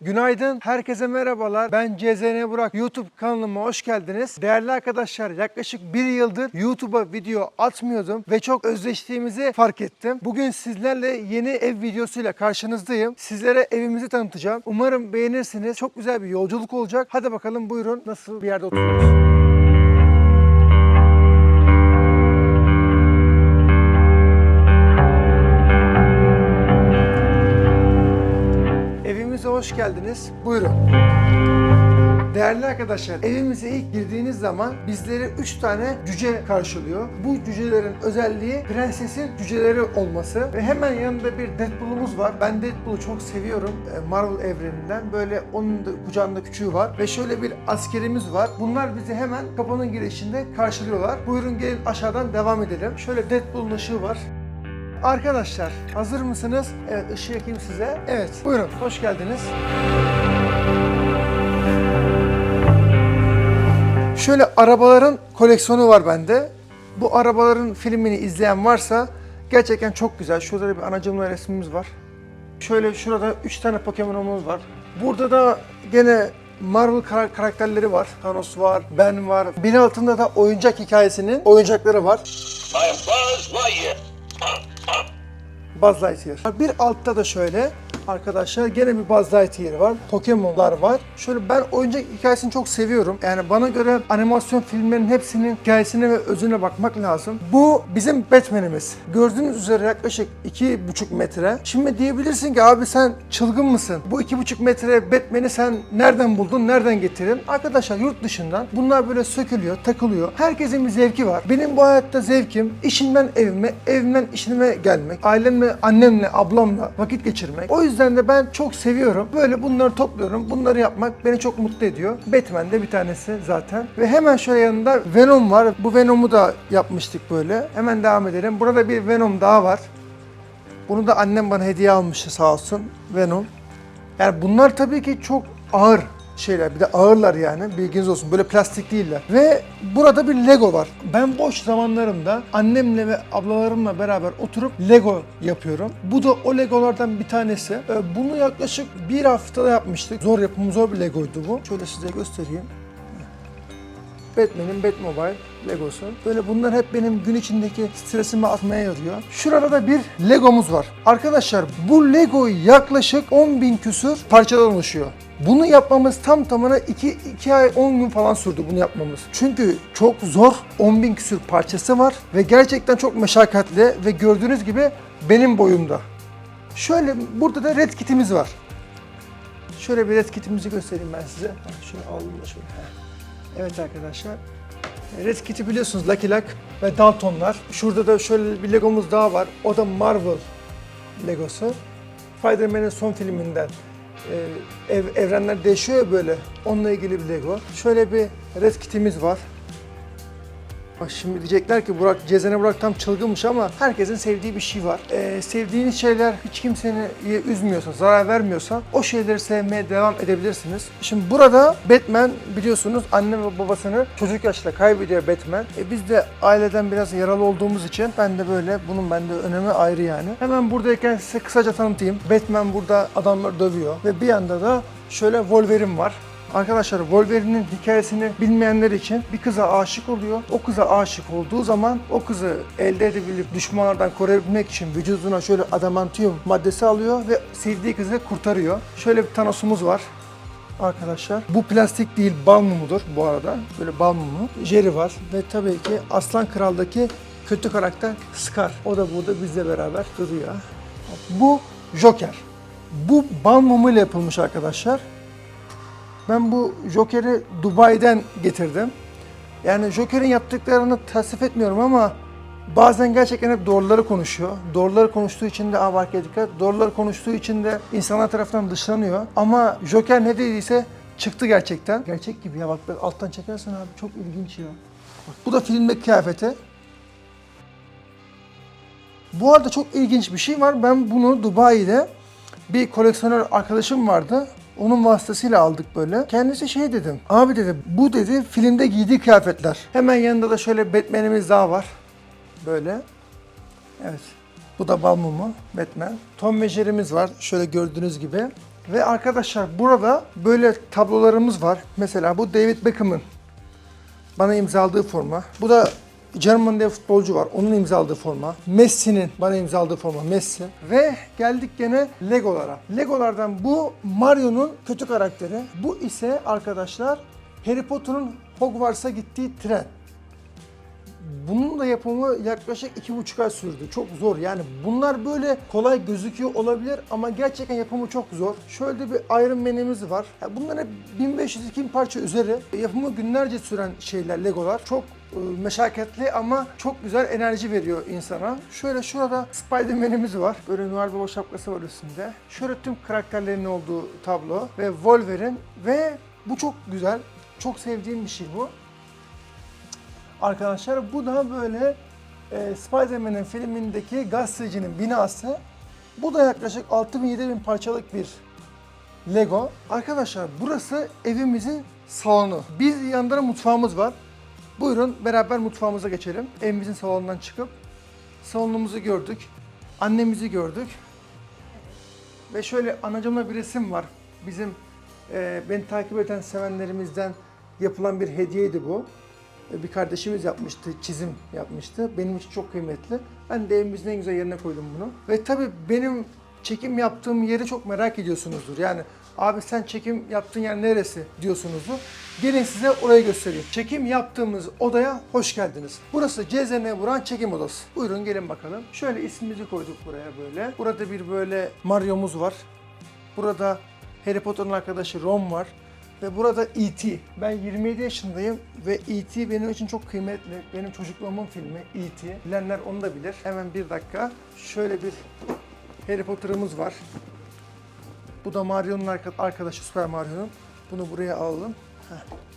Günaydın, herkese merhabalar. Ben CZN Burak. YouTube kanalıma hoş geldiniz. Değerli arkadaşlar, yaklaşık bir yıldır YouTube'a video atmıyordum ve çok özleştiğimizi fark ettim. Bugün sizlerle yeni ev videosuyla karşınızdayım. Sizlere evimizi tanıtacağım. Umarım beğenirsiniz. Çok güzel bir yolculuk olacak. Hadi bakalım buyurun nasıl bir yerde oturuyoruz. Hoş geldiniz. Buyurun. Değerli arkadaşlar, evimize ilk girdiğiniz zaman bizleri 3 tane cüce karşılıyor. Bu cücelerin özelliği prensesin cüceleri olması ve hemen yanında bir Deadpool'umuz var. Ben Deadpool'u çok seviyorum e, Marvel evreninden. Böyle onun da kucağında küçüğü var ve şöyle bir askerimiz var. Bunlar bizi hemen kapının girişinde karşılıyorlar. Buyurun gelin aşağıdan devam edelim. Şöyle Deadpool'un ışığı var. Arkadaşlar hazır mısınız? Evet ışığı yakayım size. Evet buyurun hoş geldiniz. Şöyle arabaların koleksiyonu var bende. Bu arabaların filmini izleyen varsa gerçekten çok güzel. Şurada da bir anacımla resmimiz var. Şöyle şurada 3 tane Pokemon'umuz var. Burada da gene Marvel kara- karakterleri var. Thanos var, Ben var. Bir altında da oyuncak hikayesinin oyuncakları var. I Buzz Lightyear. Buzz Lightyear. Bir altta da şöyle arkadaşlar gene bir Buzz Lightyear var. Pokemon'lar var. Şöyle ben oyuncak hikayesini çok seviyorum. Yani bana göre animasyon filmlerin hepsinin hikayesine ve özüne bakmak lazım. Bu bizim Batman'imiz. Gördüğünüz üzere yaklaşık 2,5 metre. Şimdi diyebilirsin ki abi sen çılgın mısın? Bu 2,5 metre Batman'i sen nereden buldun, nereden getirdin? Arkadaşlar yurt dışından bunlar böyle sökülüyor, takılıyor. Herkesin bir zevki var. Benim bu hayatta zevkim işimden evime, evimden işime gelmek. Ailemle, annemle, ablamla vakit geçirmek. O yüzden de ben çok seviyorum. Böyle bunları topluyorum. Bunları yapmak beni çok mutlu ediyor. Batman de bir tanesi zaten. Ve hemen şöyle yanında Venom var. Bu Venom'u da yapmıştık böyle. Hemen devam edelim. Burada bir Venom daha var. Bunu da annem bana hediye almıştı sağ olsun. Venom. Yani bunlar tabii ki çok ağır şeyler. Bir de ağırlar yani. Bilginiz olsun. Böyle plastik değiller. Ve burada bir Lego var. Ben boş zamanlarımda annemle ve ablalarımla beraber oturup Lego yapıyorum. Bu da o Legolardan bir tanesi. Ee, Bunu yaklaşık bir haftada yapmıştık. Zor yapımı zor bir Legoydu bu. Şöyle size göstereyim. Batman'in Batmobile Legosu. Böyle bunlar hep benim gün içindeki stresimi atmaya yarıyor. Şurada da bir Legomuz var. Arkadaşlar bu Lego yaklaşık 10 bin küsür parçadan oluşuyor. Bunu yapmamız tam tamına 2, 2 ay 10 gün falan sürdü bunu yapmamız. Çünkü çok zor 10 bin küsür parçası var ve gerçekten çok meşakkatli ve gördüğünüz gibi benim boyumda. Şöyle burada da red kitimiz var. Şöyle bir red kitimizi göstereyim ben size. Şöyle alalım da şöyle. Evet arkadaşlar. Red Kit'i biliyorsunuz Lucky Luck ve Daltonlar. Şurada da şöyle bir Legomuz daha var. O da Marvel Legosu. Spider-Man'in son filminden ev, evrenler değişiyor ya böyle. Onunla ilgili bir Lego. Şöyle bir Red Kit'imiz var. Şimdi diyecekler ki Burak, Cezene Burak tam çılgınmış ama herkesin sevdiği bir şey var. Ee, sevdiğiniz şeyler hiç kimseni üzmüyorsa, zarar vermiyorsa o şeyleri sevmeye devam edebilirsiniz. Şimdi burada Batman biliyorsunuz anne ve babasını çocuk yaşta kaybediyor Batman. E, biz de aileden biraz yaralı olduğumuz için ben de böyle bunun bende önemi ayrı yani. Hemen buradayken size kısaca tanıtayım. Batman burada adamları dövüyor ve bir yanda da şöyle Wolverine var. Arkadaşlar Wolverine'in hikayesini bilmeyenler için bir kıza aşık oluyor. O kıza aşık olduğu zaman o kızı elde edebilip düşmanlardan koruyabilmek için vücuduna şöyle adamantium maddesi alıyor ve sevdiği kızı kurtarıyor. Şöyle bir Thanos'umuz var arkadaşlar. Bu plastik değil bal mumudur bu arada. Böyle bal mumu. Jerry var ve tabii ki Aslan Kral'daki kötü karakter Scar. O da burada bizle beraber duruyor. Bu Joker. Bu bal mumuyla yapılmış arkadaşlar. Ben bu Joker'i Dubai'den getirdim. Yani Joker'in yaptıklarını tasvip etmiyorum ama bazen gerçekten hep doğruları konuşuyor. Doğruları konuştuğu için de abarkaya dikkat. Doğruları konuştuğu için de insanlar tarafından dışlanıyor. Ama Joker ne dediyse çıktı gerçekten. Gerçek gibi ya bak alttan çekersen abi çok ilginç ya. Bak, bu da filmdeki kıyafeti. Bu arada çok ilginç bir şey var. Ben bunu Dubai'de bir koleksiyoner arkadaşım vardı. Onun vasıtasıyla aldık böyle. Kendisi şey dedim. Abi dedi bu dedi filmde giydiği kıyafetler. Hemen yanında da şöyle Batman'imiz daha var. Böyle. Evet. Bu da bal mumu Batman. Tom ve Jerry'miz var. Şöyle gördüğünüz gibi. Ve arkadaşlar burada böyle tablolarımız var. Mesela bu David Beckham'ın bana imzaladığı forma. Bu da German diye futbolcu var. Onun imzaladığı forma. Messi'nin bana imzaladığı forma. Messi. Ve geldik gene Legolara. Legolardan bu Mario'nun kötü karakteri. Bu ise arkadaşlar Harry Potter'ın Hogwarts'a gittiği tren. Bunun da yapımı yaklaşık iki buçuk ay sürdü. Çok zor yani bunlar böyle kolay gözüküyor olabilir ama gerçekten yapımı çok zor. Şöyle bir Iron Man'imiz var. Ya bunlar hep 1500-2000 parça üzeri. Yapımı günlerce süren şeyler, Legolar. Çok meşakkatli ama çok güzel enerji veriyor insana. Şöyle şurada Spider-Man'imiz var. Böyle Noel Baba şapkası var üstünde. Şöyle tüm karakterlerin olduğu tablo ve Wolverine ve bu çok güzel. Çok sevdiğim bir şey bu. Arkadaşlar bu da böyle e, Spider-Man'in filmindeki gazetecinin binası. Bu da yaklaşık 6000-7000 parçalık bir Lego. Arkadaşlar burası evimizin salonu. Biz yanında da mutfağımız var. Buyurun beraber mutfağımıza geçelim. Evimizin salonundan çıkıp salonumuzu gördük. Annemizi gördük. Ve şöyle anacımla bir resim var. Bizim e, beni takip eden sevenlerimizden yapılan bir hediyeydi bu. E, Bir kardeşimiz yapmıştı, çizim yapmıştı. Benim için çok kıymetli. Ben de evimizin en güzel yerine koydum bunu. Ve tabii benim çekim yaptığım yeri çok merak ediyorsunuzdur. Yani abi sen çekim yaptığın yer neresi diyorsunuzdur. Gelin size orayı göstereyim. Çekim yaptığımız odaya hoş geldiniz. Burası CZN Vuran çekim odası. Buyurun gelin bakalım. Şöyle ismimizi koyduk buraya böyle. Burada bir böyle Mario'muz var. Burada Harry Potter'ın arkadaşı Ron var. Ve burada E.T. Ben 27 yaşındayım ve E.T. benim için çok kıymetli. Benim çocukluğumun filmi E.T. Bilenler onu da bilir. Hemen bir dakika. Şöyle bir Harry Potter'ımız var. Bu da Mario'nun arka- arkadaşı Super Mario'nun. Bunu buraya alalım. Heh.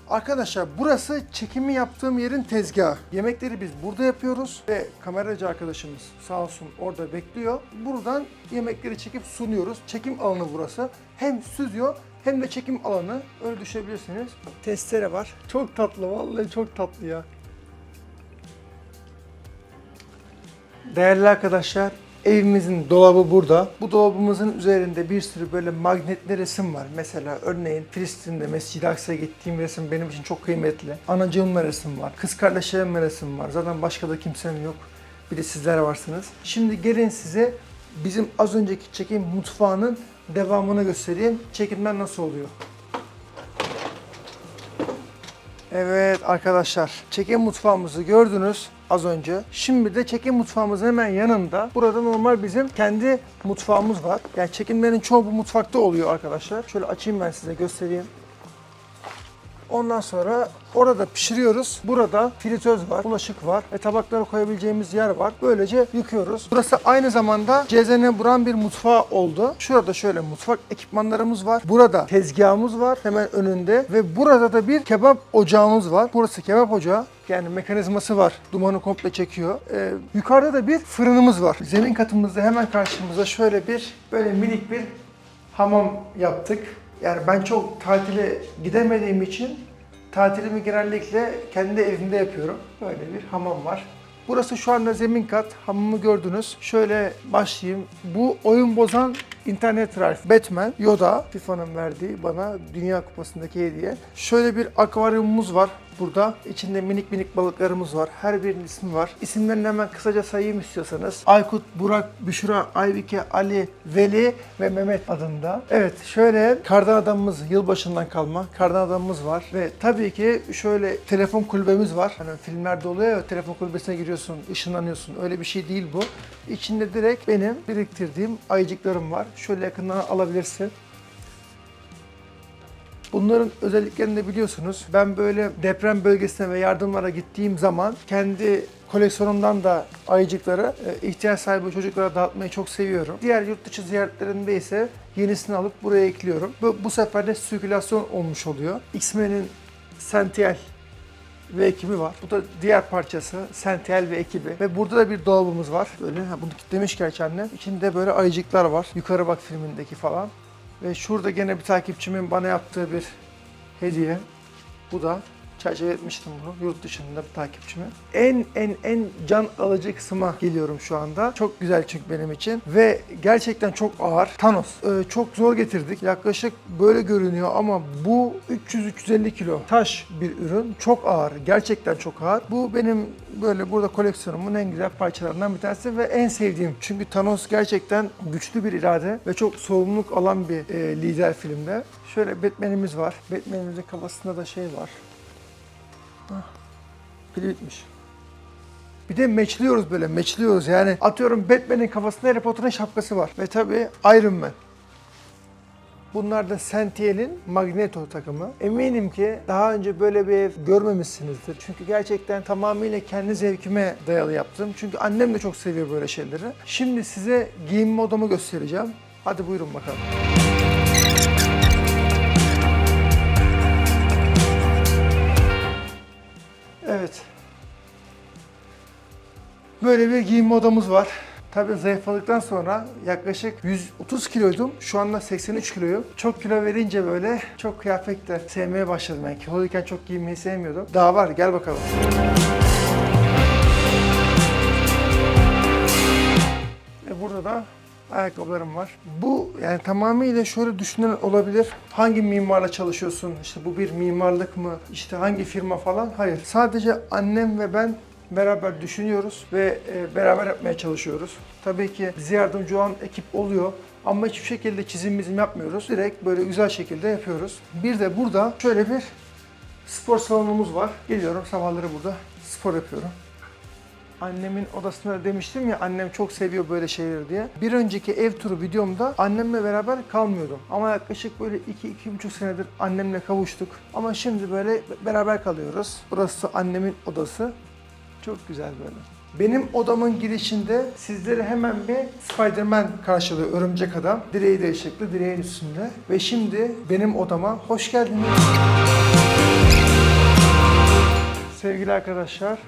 Arkadaşlar burası çekimi yaptığım yerin tezgahı. Yemekleri biz burada yapıyoruz ve kameracı arkadaşımız sağ olsun orada bekliyor. Buradan yemekleri çekip sunuyoruz. Çekim alanı burası. Hem stüdyo hem de çekim alanı. Öyle düşebilirsiniz. Testere var. Çok tatlı vallahi çok tatlı ya. Değerli arkadaşlar, evimizin dolabı burada. Bu dolabımızın üzerinde bir sürü böyle magnetli resim var. Mesela örneğin Filistin'de Mescid-i Aksa'ya gittiğim resim benim için çok kıymetli. Anacığımla resim var. Kız kardeşlerimle resim var. Zaten başka da kimsem yok. Bir de sizler varsınız. Şimdi gelin size bizim az önceki çekim mutfağının devamını göstereyim. Çekimler nasıl oluyor? Evet arkadaşlar, çekim mutfağımızı gördünüz az önce. Şimdi de çekim mutfağımızın hemen yanında burada normal bizim kendi mutfağımız var. Yani çekimlerin çoğu bu mutfakta oluyor arkadaşlar. Şöyle açayım ben size göstereyim. Ondan sonra orada pişiriyoruz. Burada fritöz var, bulaşık var ve tabakları koyabileceğimiz yer var. Böylece yıkıyoruz. Burası aynı zamanda CZN Buran bir mutfağı oldu. Şurada şöyle mutfak ekipmanlarımız var. Burada tezgahımız var hemen önünde ve burada da bir kebap ocağımız var. Burası kebap ocağı. Yani mekanizması var. Dumanı komple çekiyor. Ee, yukarıda da bir fırınımız var. Zemin katımızda hemen karşımıza şöyle bir böyle minik bir hamam yaptık. Yani ben çok tatile gidemediğim için tatilimi genellikle kendi evimde yapıyorum. Böyle bir hamam var. Burası şu anda zemin kat. Hamamı gördünüz. Şöyle başlayayım. Bu oyun bozan internet Ralph, Batman, Yoda, FIFA'nın verdiği bana Dünya Kupası'ndaki hediye. Şöyle bir akvaryumumuz var burada. İçinde minik minik balıklarımız var. Her birinin ismi var. İsimlerini hemen kısaca sayayım istiyorsanız. Aykut, Burak, Büşra, Aybike, Ali, Veli ve Mehmet adında. Evet şöyle kardan adamımız yılbaşından kalma kardan adamımız var. Ve tabii ki şöyle telefon kulübemiz var. Hani filmlerde oluyor ya telefon kulübesine giriyorsun, ışınlanıyorsun. Öyle bir şey değil bu. İçinde direkt benim biriktirdiğim ayıcıklarım var. Şöyle yakından alabilirsin. Bunların özelliklerini de biliyorsunuz. Ben böyle deprem bölgesine ve yardımlara gittiğim zaman kendi koleksiyonumdan da ayıcıkları e, ihtiyaç sahibi çocuklara dağıtmayı çok seviyorum. Diğer yurt dışı ziyaretlerinde ise yenisini alıp buraya ekliyorum. Bu, bu sefer de sirkülasyon olmuş oluyor. X-Men'in Sentiel ve ekibi var. Bu da diğer parçası Sentiel ve ekibi. Ve burada da bir dolabımız var. Böyle ha, bunu kilitlemiş gerçi annem. İçinde böyle ayıcıklar var. Yukarı bak filmindeki falan. Ve şurada gene bir takipçimin bana yaptığı bir hediye. Bu da çerçeve etmiştim bunu yurt dışında bir takipçime. En en en can alıcı kısma geliyorum şu anda. Çok güzel çünkü benim için ve gerçekten çok ağır. Thanos. Ee, çok zor getirdik. Yaklaşık böyle görünüyor ama bu 300-350 kilo taş bir ürün. Çok ağır. Gerçekten çok ağır. Bu benim böyle burada koleksiyonumun en güzel parçalarından bir tanesi ve en sevdiğim. Çünkü Thanos gerçekten güçlü bir irade ve çok sorumluluk alan bir e, lider filmde. Şöyle Batman'imiz var. Batman'imizin kafasında da şey var. Hah, Pili bitmiş. Bir de meçliyoruz böyle, meçliyoruz yani. Atıyorum Batman'in kafasında Harry Potter'ın şapkası var. Ve tabii Iron Man. Bunlar da Sentiel'in Magneto takımı. Eminim ki daha önce böyle bir ev görmemişsinizdir. Çünkü gerçekten tamamıyla kendi zevkime dayalı yaptım. Çünkü annem de çok seviyor böyle şeyleri. Şimdi size giyinme odamı göstereceğim. Hadi buyurun bakalım. Böyle bir giyinme odamız var. Tabii zayıfladıktan sonra yaklaşık 130 kiloydum. Şu anda 83 kiloyum. Çok kilo verince böyle çok kıyafet de sevmeye başladım. Yani kiloluyken çok giyinmeyi sevmiyordum. Daha var gel bakalım. Ve burada da ayakkabılarım var. Bu yani tamamıyla şöyle düşünen olabilir. Hangi mimarla çalışıyorsun? İşte bu bir mimarlık mı? İşte hangi firma falan? Hayır. Sadece annem ve ben beraber düşünüyoruz ve e, beraber yapmaya çalışıyoruz. Tabii ki bize yardımcı olan ekip oluyor. Ama hiçbir şekilde çizim bizim yapmıyoruz. Direkt böyle güzel şekilde yapıyoruz. Bir de burada şöyle bir spor salonumuz var. Geliyorum sabahları burada spor yapıyorum. Annemin odasında demiştim ya annem çok seviyor böyle şeyleri diye. Bir önceki ev turu videomda annemle beraber kalmıyordum. Ama yaklaşık böyle 2-2,5 senedir annemle kavuştuk. Ama şimdi böyle beraber kalıyoruz. Burası annemin odası. Çok güzel böyle. Benim odamın girişinde sizleri hemen bir Spider-Man karşılıyor, örümcek adam. Direği de ışıklı, direğin üstünde. Ve şimdi benim odama hoş geldiniz. Sevgili arkadaşlar,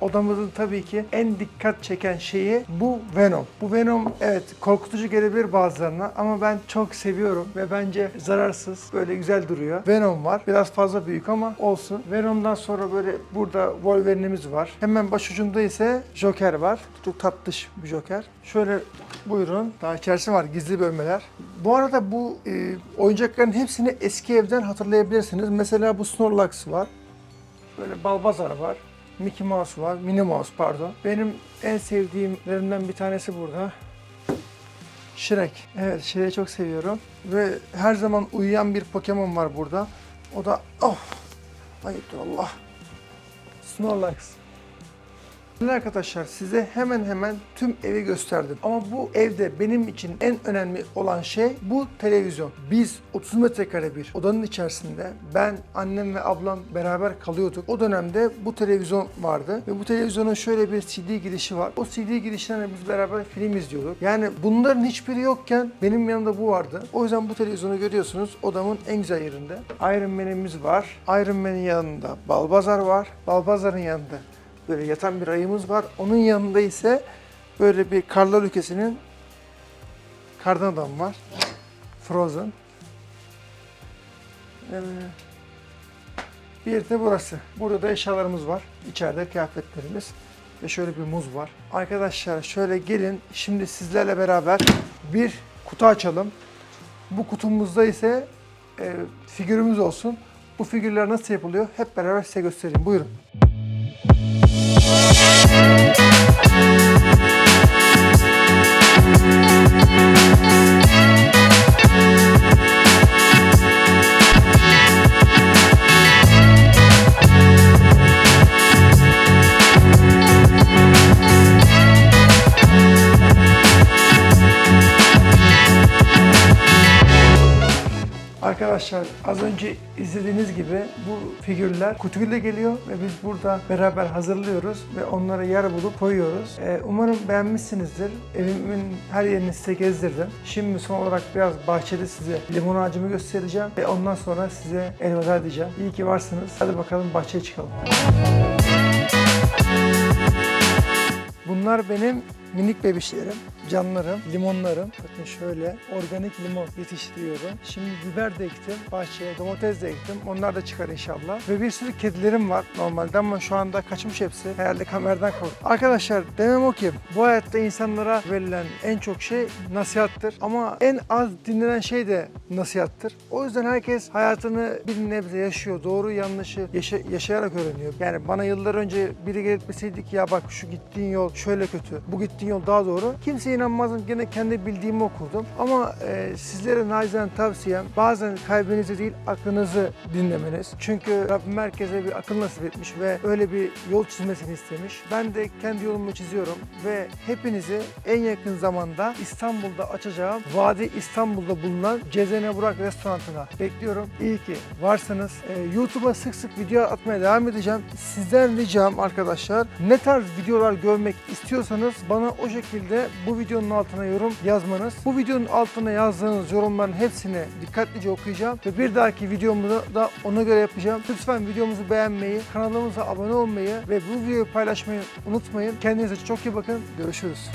Odamızın tabii ki en dikkat çeken şeyi bu Venom. Bu Venom evet korkutucu gelebilir bazılarına ama ben çok seviyorum ve bence zararsız böyle güzel duruyor. Venom var. Biraz fazla büyük ama olsun. Venom'dan sonra böyle burada Wolverine'imiz var. Hemen başucumda ise Joker var. Çok tatlış bir Joker. Şöyle buyurun. Daha içerisi var gizli bölmeler. Bu arada bu e, oyuncakların hepsini eski evden hatırlayabilirsiniz. Mesela bu Snorlax var. Böyle Balbazar var. Mickey Mouse var, Minnie Mouse pardon. Benim en sevdiğimlerimden bir tanesi burada. Shrek. Evet, Shrek'i çok seviyorum. Ve her zaman uyuyan bir Pokemon var burada. O da... Oh! Hayırdır Allah. Snorlax. Şimdi Arkadaşlar size hemen hemen tüm evi gösterdim. Ama bu evde benim için en önemli olan şey bu televizyon. Biz 30 metrekare bir odanın içerisinde ben, annem ve ablam beraber kalıyorduk. O dönemde bu televizyon vardı ve bu televizyonun şöyle bir CD girişi var. O CD girişinden de biz beraber film izliyorduk. Yani bunların hiçbiri yokken benim yanımda bu vardı. O yüzden bu televizyonu görüyorsunuz odamın en güzel yerinde. Iron Man'imiz var. Iron Man'in yanında Balbazar var. Balbazar'ın yanında böyle yatan bir ayımız var. Onun yanında ise böyle bir karlar ülkesinin kardan adam var. Frozen. Evet. Bir de burası. Burada da eşyalarımız var. İçeride kıyafetlerimiz. Ve şöyle bir muz var. Arkadaşlar şöyle gelin. Şimdi sizlerle beraber bir kutu açalım. Bu kutumuzda ise e, figürümüz olsun. Bu figürler nasıl yapılıyor? Hep beraber size göstereyim. Buyurun. Thank you. Arkadaşlar az önce izlediğiniz gibi bu figürler kutuyla geliyor ve biz burada beraber hazırlıyoruz ve onları yer bulup koyuyoruz. Ee, umarım beğenmişsinizdir. Evimin her yerini size gezdirdim. Şimdi son olarak biraz bahçede size limon ağacımı göstereceğim ve ondan sonra size elveda diyeceğim. İyi ki varsınız. Hadi bakalım bahçeye çıkalım. Bunlar benim minik bebişlerim. Canlarım, limonlarım. Bakın şöyle organik limon yetiştiriyorum. Şimdi biber de ektim bahçeye, domates de ektim. Onlar da çıkar inşallah. Ve bir sürü kedilerim var normalde ama şu anda kaçmış hepsi. Herhalde kameradan korktu. Arkadaşlar demem o ki bu hayatta insanlara verilen en çok şey nasihattır. Ama en az dinlenen şey de nasihattır. O yüzden herkes hayatını bir nebze yaşıyor. Doğru yanlışı yaşa- yaşayarak öğreniyor. Yani bana yıllar önce biri gelip deseydi ki ya bak şu gittiğin yol şöyle kötü, bu gittiğin yol daha doğru. Kimse inanmazdım. Gene kendi bildiğimi okurdum. Ama e, sizlere nacizane tavsiyem bazen kalbinizi değil aklınızı dinlemeniz. Çünkü Rabbim herkese bir akıl nasip etmiş ve öyle bir yol çizmesini istemiş. Ben de kendi yolumu çiziyorum ve hepinizi en yakın zamanda İstanbul'da açacağım Vadi İstanbul'da bulunan Cezene Burak restoranına bekliyorum. İyi ki varsınız. Ee, YouTube'a sık sık video atmaya devam edeceğim. Sizden ricam arkadaşlar ne tarz videolar görmek istiyorsanız bana o şekilde bu videonun altına yorum yazmanız. Bu videonun altına yazdığınız yorumların hepsini dikkatlice okuyacağım ve bir dahaki videomu da ona göre yapacağım. Lütfen videomuzu beğenmeyi, kanalımıza abone olmayı ve bu videoyu paylaşmayı unutmayın. Kendinize çok iyi bakın. Görüşürüz.